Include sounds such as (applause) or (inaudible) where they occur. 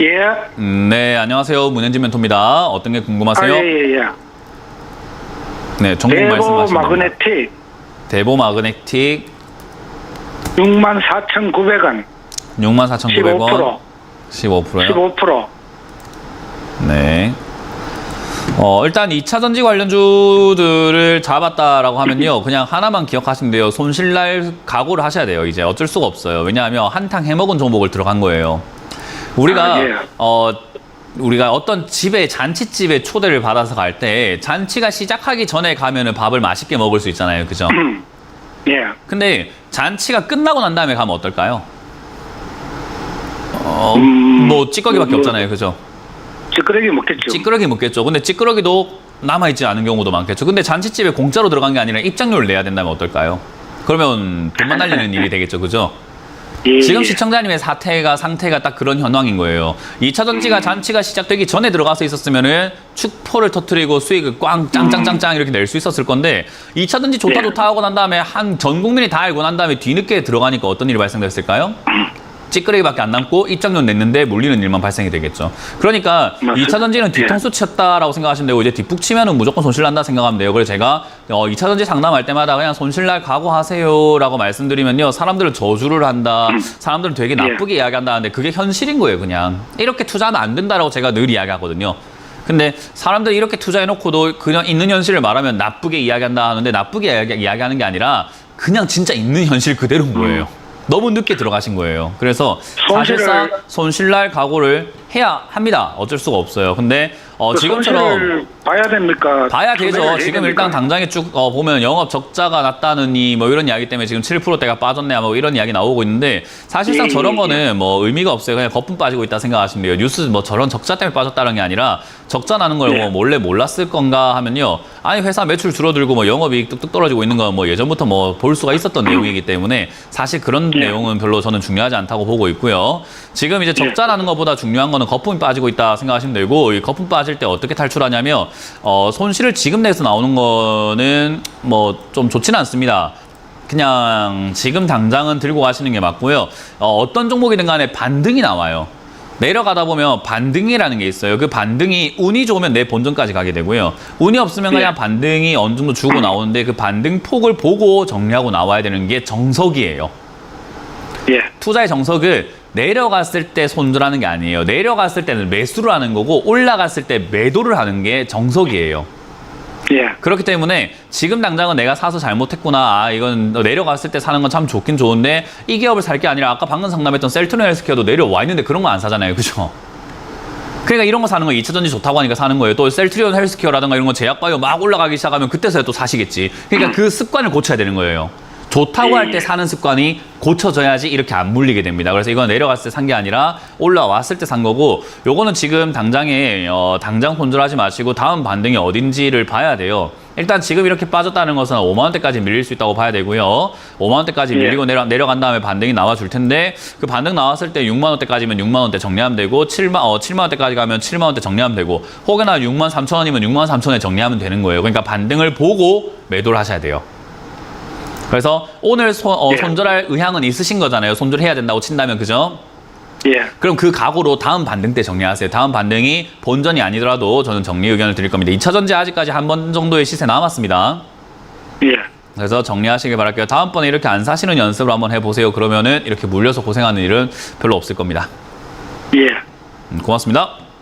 예. 음, 네, 안녕하세요. 문현진 멘토입니다. 어떤 게 아, 궁금하세요? 예, 예, 예. 네, 대보 말씀하시면 됩니다. 마그네틱 대보 마그네틱 64,900원. 64,900원. 15%. 15%요? 15%. 네. 어, 일단 2차 전지 관련주들을 잡았다라고 하면요. (laughs) 그냥 하나만 기억하시면 돼요. 손실 날 각오를 하셔야 돼요. 이제 어쩔 수가 없어요. 왜냐하면 한탕 해먹은 종목을 들어간 거예요. 우리가 아, 예. 어 우리가 어떤 집에 잔치집에 초대를 받아서 갈 때 잔치가 시작하기 전에 가면은 밥을 맛있게 먹을 수 있잖아요. 그죠? (clears throat) 예. 근데 잔치가 끝나고 난 다음에 가면 어떨까요? 어, 음, 뭐 찌꺼기밖에 뭐, 없잖아요. 그죠? 찌끄러기 먹겠죠. 찌끄러기 먹겠죠. 근데 찌끄러기도 남아 있지 않은 경우도 많겠죠. 근데 잔치집에 공짜로 들어간 게 아니라 입장료를 내야 된다면 어떨까요? 그러면 돈만 날리는 (laughs) 일이 되겠죠. 그죠? 예, 지금 예. 시청자님의 사태가 상태가 딱 그런 현황인 거예요. 2차 음. 전지가 잔치가 시작되기 전에 들어가서 있었으면은 축포를 터트리고 수익을 꽝 짱짱짱짱 이렇게 낼 수 있었을 건데 2차 전지 좋다 네. 좋다 하고 난 다음에 한 전 국민이 다 알고 난 다음에 뒤늦게 들어가니까 어떤 일이 발생됐을까요? 찌끄레기밖에 안 남고 입장료 냈는데 물리는 일만 발생이 되겠죠. 그러니까 맞습니다. 2차 전지는 뒤통수 쳤다라고 생각하시면 되고 이제 뒷북 치면은 무조건 손실 난다 생각하면 돼요. 그래서 제가 어, 2차 전지 상담할 때마다 그냥 손실 날 각오하세요라고 말씀드리면요. 사람들은 저주를 한다. 사람들은 되게 나쁘게 이야기한다는데 그게 현실인 거예요, 그냥. 이렇게 투자하면 안 된다라고 제가 늘 이야기하거든요. 근데 사람들이 이렇게 투자해놓고도 그냥 있는 현실을 말하면 나쁘게 이야기한다 하는데 나쁘게 이야기, 이야기하는 게 아니라 그냥 진짜 있는 현실 그대로인 거예요. 너무 늦게 들어가신 거예요. 그래서 사실상 손실날 각오를 해야 합니다. 어쩔 수가 없어요. 근데 어, 그 지금처럼 손실을 봐야 됩니까? 봐야 되죠. 손해를 지금 일단 됩니까? 당장에 쭉 어, 보면 영업 적자가 났다느니 뭐 이런 이야기 때문에 지금 7%대가 빠졌네 뭐 이런 이야기 나오고 있는데 사실상 예, 저런 예, 거는 뭐 의미가 없어요. 그냥 거품 빠지고 있다 생각하시면 돼요. 뉴스 뭐 저런 적자 때문에 빠졌다는 게 아니라 적자 나는 걸 예. 뭐 몰래 몰랐을 건가 하면요. 아니 회사 매출 줄어들고 뭐 영업이익 뚝뚝 떨어지고 있는 건 뭐 예전부터 뭐 볼 수가 있었던 내용이기 때문에 사실 그런 예. 내용은 별로 저는 중요하지 않다고 보고 있고요. 지금 이제 적자 나는 것보다 중요한 거는 거품이 빠지고 있다 생각하시면 되고 이 거품 빠질 때 어떻게 탈출하냐면 어, 손실을 지금 내서 나오는 거는 뭐 좀 좋지는 않습니다. 그냥 지금 당장은 들고 가시는 게 맞고요. 어, 어떤 종목이든 간에 반등이 나와요. 내려가다 보면 반등이라는 게 있어요. 그 반등이 운이 좋으면 내 본전까지 가게 되고요. 운이 없으면 그냥 네. 반등이 어느 정도 주고 나오는데 그 반등 폭을 보고 정리하고 나와야 되는 게 정석이에요. 예. 투자의 정석을 내려갔을 때 손절하는 게 아니에요. 내려갔을 때는 매수를 하는 거고 올라갔을 때 매도를 하는 게 정석이에요. 예. 그렇기 때문에 지금 당장은 내가 사서 잘못했구나. 아, 이건 내려갔을 때 사는 건 참 좋긴 좋은데 이 기업을 살 게 아니라 아까 방금 상담했던 셀트론 헬스케어도 내려와 있는데 그런 거 안 사잖아요. 그죠? 그러니까 이런 거 사는 거 2차 전지 좋다고 하니까 사는 거예요. 또 셀트리온 헬스케어라든가 이런 거 제약바이오 막 올라가기 시작하면 그때서야 또 사시겠지. 그러니까 (clears throat) 그 습관을 고쳐야 되는 거예요. 좋다고 할 때 사는 습관이 고쳐져야지 이렇게 안 물리게 됩니다. 그래서 이건 내려갔을 때 산 게 아니라 올라왔을 때 산 거고 요거는 지금 당장에 어, 당장 손절하지 마시고 다음 반등이 어딘지를 봐야 돼요. 일단 지금 이렇게 빠졌다는 것은 5만 원대까지 밀릴 수 있다고 봐야 되고요. 5만 원대까지 예. 밀리고 내려, 내려간 다음에 반등이 나와 줄 텐데 그 반등 나왔을 때 6만 원대까지면 6만 원대 정리하면 되고 7만 어 7만 원대까지 가면 7만 원대 정리하면 되고 혹여나 6만 3천 원이면 6만 3천 원에 정리하면 되는 거예요. 그러니까 반등을 보고 매도를 하셔야 돼요. 그래서 오늘 손, 어, 예. 손절할 의향은 있으신 거잖아요. 손절해야 된다고 친다면 그죠? 예. 그럼 그 각오로 다음 반등 때 정리하세요. 다음 반등이 본전이 아니더라도 저는 정리 의견을 드릴 겁니다. 2차 전지 아직까지 한 번 정도의 시세 남았습니다. 예. 그래서 정리하시길 바랄게요. 다음번에 이렇게 안 사시는 연습을 한번 해보세요. 그러면은 이렇게 물려서 고생하는 일은 별로 없을 겁니다. 예. 음, 고맙습니다.